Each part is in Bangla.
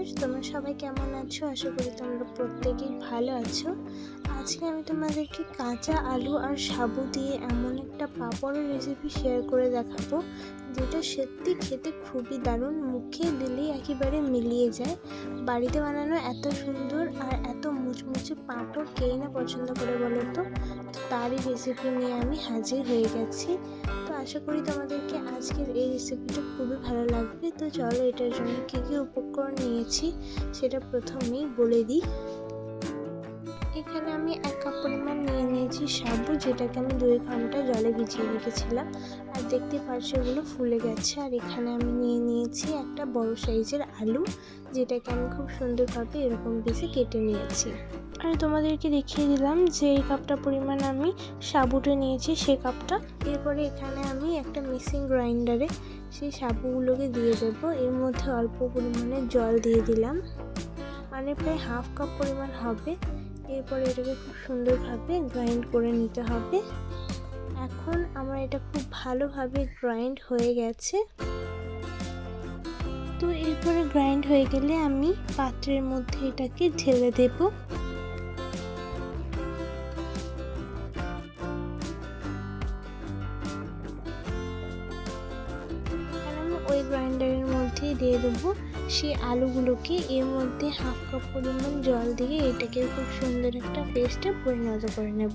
ভিউয়ার্স তোমরা সবাই কেমন আছো? আশা করি তোমরা প্রত্যেকেই ভালো আছো। আজকে আমি তোমাদেরকে কাঁচা আলু আর সাবু দিয়ে এমন একটা পাঁপড়ের রেসিপি শেয়ার করে দেখাবো, যেটা সত্যি খেতে খুবই দারুণ, মুখে দিলেই একেবারে মিলিয়ে যায়। বাড়িতে বানানো এত সুন্দর আর এত মুচমুচে পাঁপড় কেই না পছন্দ করে বলো তো তারই রেসিপি নিয়ে আমি হাজির হয়ে গেছি। তো আশা করি তোমাদেরকে আজকের এই রেসিপিটা খুবই ভালো লাগবে। তো চলো এটার জন্য কী কী উপকরণ নিয়েছি, সেটা প্রথমেই বলে দিই। এখানে আমি এক কাপ পরিমাণ নিয়ে নিয়েছি সাবু যেটাকে আমি দুই ঘণ্টা জলে ভিজিয়ে রেখেছিলাম। আর দেখতে পাচ্ছি ওগুলো ফুলে গেছে। আর এখানে আমি নিয়ে নিয়েছি একটা বড় সাইজের আলু, যেটাকে আমি খুব সুন্দরভাবে এরকম পিসে কেটে নিয়েছি। আর তোমাদেরকে দেখিয়ে দিলাম যে এই কাপটা পরিমাণ আমি সাবুটা নিয়েছি, সে কাপটা। এরপরে এখানে আমি একটা মিক্সিং গ্রাইন্ডারে সেই সাবুগুলোকে দিয়ে দেবো। এর মধ্যে অল্প পরিমাণে জল দিয়ে দিলাম। মানে প্রায় হাফ কাপ পরিমাণ হবে। এরপরে এটাকে খুব সুন্দরভাবে গ্রাইন্ড করে নিতে হবে। এখন আমার এটা খুব ভালোভাবে গ্রাইন্ড হয়ে গেছে। তো এরপরে গ্রাইন্ড হয়ে গেলে আমি পাত্রের মধ্যে এটাকে ঢেলে দেবো। ওই গ্রাইন্ডারের মধ্যেই দিয়ে দেবো। সেই আলুগুলোকে এর মধ্যে হাফ কাপ পরিমাণ জল দিয়ে এটাকে খুব সুন্দর একটা পেস্টে পরিণত করে নেব।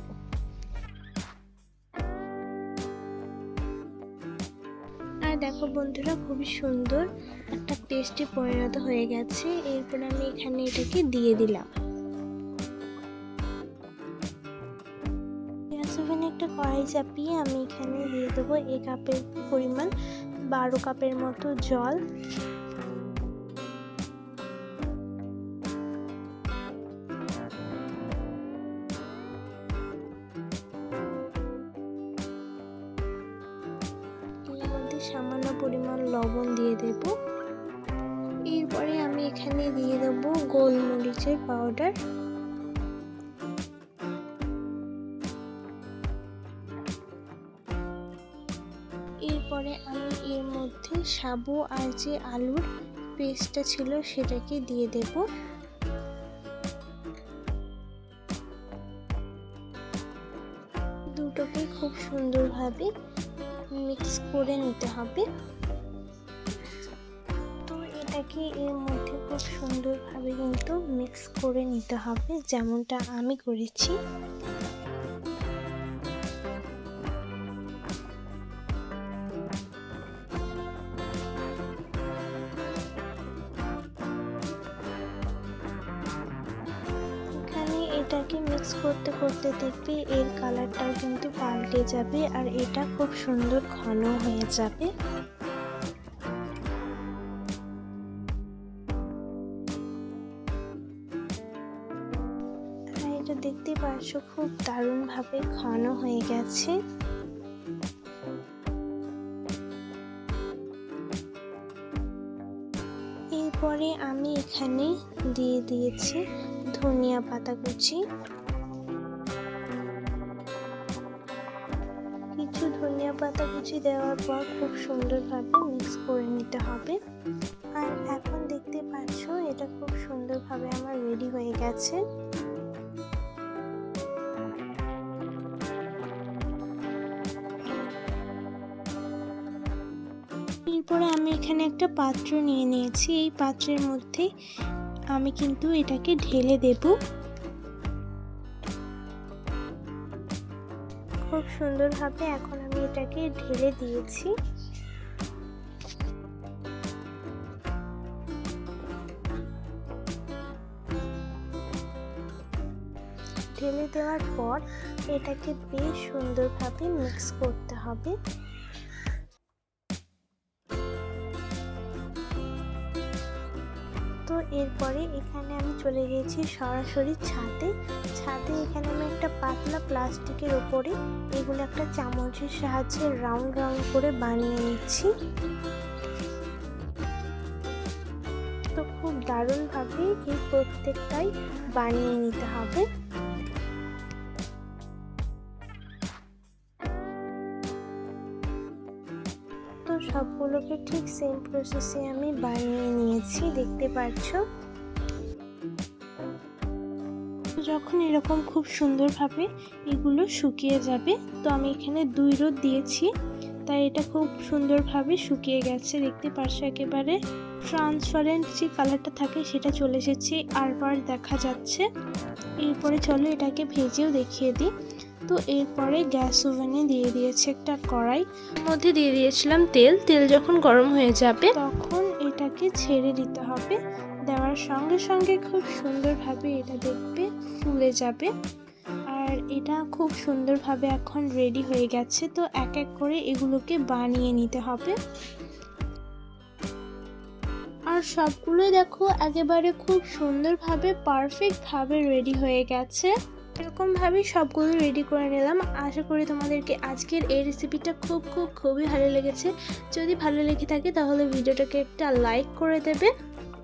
আর দেখো বন্ধুরা, খুবই সুন্দর একটা পেস্টে পরিণত হয়ে গেছে। এরপর আমি এখানে এটাকে দিয়ে দিলাম। ওভেনে একটা কড়াই চাপিয়ে আমি এখানে দিয়ে দেবো এ কাপের পরিমাণ বারো কাপের মতো জল। সামান্য পরিমাণ লবণ দিয়ে দেব। এরপরে আমি এখানে দিয়ে দেব গোলমরিচের পাউডার এরপরে আমি এর মধ্যে সাবু আর যে আলুর পেস্টটা ছিল সেটাকে দিয়ে দেব। দুটোকে খুব সুন্দরভাবে মিক্স করে নিতে হবে। তো এটাকে এর মধ্যে খুব সুন্দরভাবে কিন্তু মিক্স করে নিতে হবে, যেমনটা আমি করেছি। এটাকে মিক্স করতে করতে দেখবে এর কালারটাও কিন্তু পাল্টে যাবে আর এটা খুব সুন্দর ঘন হয়ে যাবে। এটা দেখতে পাচ্ছ খুব দারুণভাবে ঘন হয়ে গেছে। এরপরে আমি এখানে দিয়ে দিয়েছি ধনিয়া পাতা কুচি, কিছু ধনিয়া পাতা কুচি দেওয়ার পর খুব সুন্দরভাবে মিক্স করে নিতে হবে। আর এখন দেখতে পাচ্ছ এটা খুব সুন্দরভাবে আমার রেডি হয়ে গেছে। এরপরে আমি এখানে একটা পাত্র নিয়ে নিয়েছি। এই পাত্রের মধ্যে আমি কিন্তু এটাকে ঢেলে দেব। খুব সুন্দরভাবে এখন আমি এটাকে ঢেলে দিয়েছি। ঢেলে দেওয়ার পর এটাকে বেশ সুন্দরভাবে মিক্স করতে হবে। তো এরপরে এখানে আমি চলে গেছি সরাসরি ছাদে। ছাদে এখানে আমি একটা পাতলা প্লাস্টিকের ওপরে এগুলো একটা চামচের সাহায্যে রাউন্ড রাউন্ড করে বানিয়ে নিচ্ছি। তো খুব দারুণভাবে এই প্রত্যেকটাই বানিয়ে নিতে হবে। সবগুলোকে ঠিক সেম প্রসেসে আমি বানিয়ে নিয়েছি, দেখতে পাচ্ছ যখন এরকম খুব সুন্দরভাবে এগুলো শুকিয়ে যাবে, তো আমি এখানে দুই রোদ দিয়েছি। তাই এটা খুব সুন্দরভাবে শুকিয়ে গেছে, দেখতে পাচ্ছ একেবারে ট্রান্সপারেন্ট যে কালারটা থাকে সেটা চলে এসেছে, আরবার দেখা যাচ্ছে। এরপরে চলো এটাকে ভেজেও দেখিয়ে দিই। তো এরপরে গ্যাস ওভেনে দিয়ে দিয়েছে একটা কড়াই। মধ্যে দিয়ে দিয়েছিলাম তেল। তেল যখন গরম হয়ে যাবে, তখন এটাকে ছেড়ে দিতে হবে। দেওয়ার সঙ্গে সঙ্গে খুব সুন্দরভাবে এটা দেখবে ফুলে যাবে। আর এটা খুব সুন্দরভাবে এখন রেডি হয়ে গেছে। তো এক এক করে এগুলোকে বানিয়ে নিতে হবে। আর সবগুলোই দেখো একেবারে খুব সুন্দরভাবে পারফেক্টভাবে রেডি হয়ে গেছে। এরকমভাবেই সবগুলো রেডি করে নিলাম। আশা করি তোমাদেরকে আজকের এই রেসিপিটা খুব খুব, খুবই ভালো লেগেছে। যদি ভালো লেগে থাকে তাহলে ভিডিওটাকে একটা লাইক করে দেবে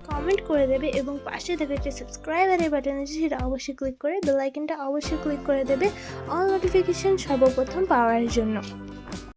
কমেন্ট করে দেবে এবং পাশে থাকা যে সাবস্ক্রাইবারের বাটন আছে সেটা অবশ্যই ক্লিক করে বেলাইকনটা অবশ্যই ক্লিক করে দেবে। অল নোটিফিকেশান সর্বপ্রথম পাওয়ার জন্য।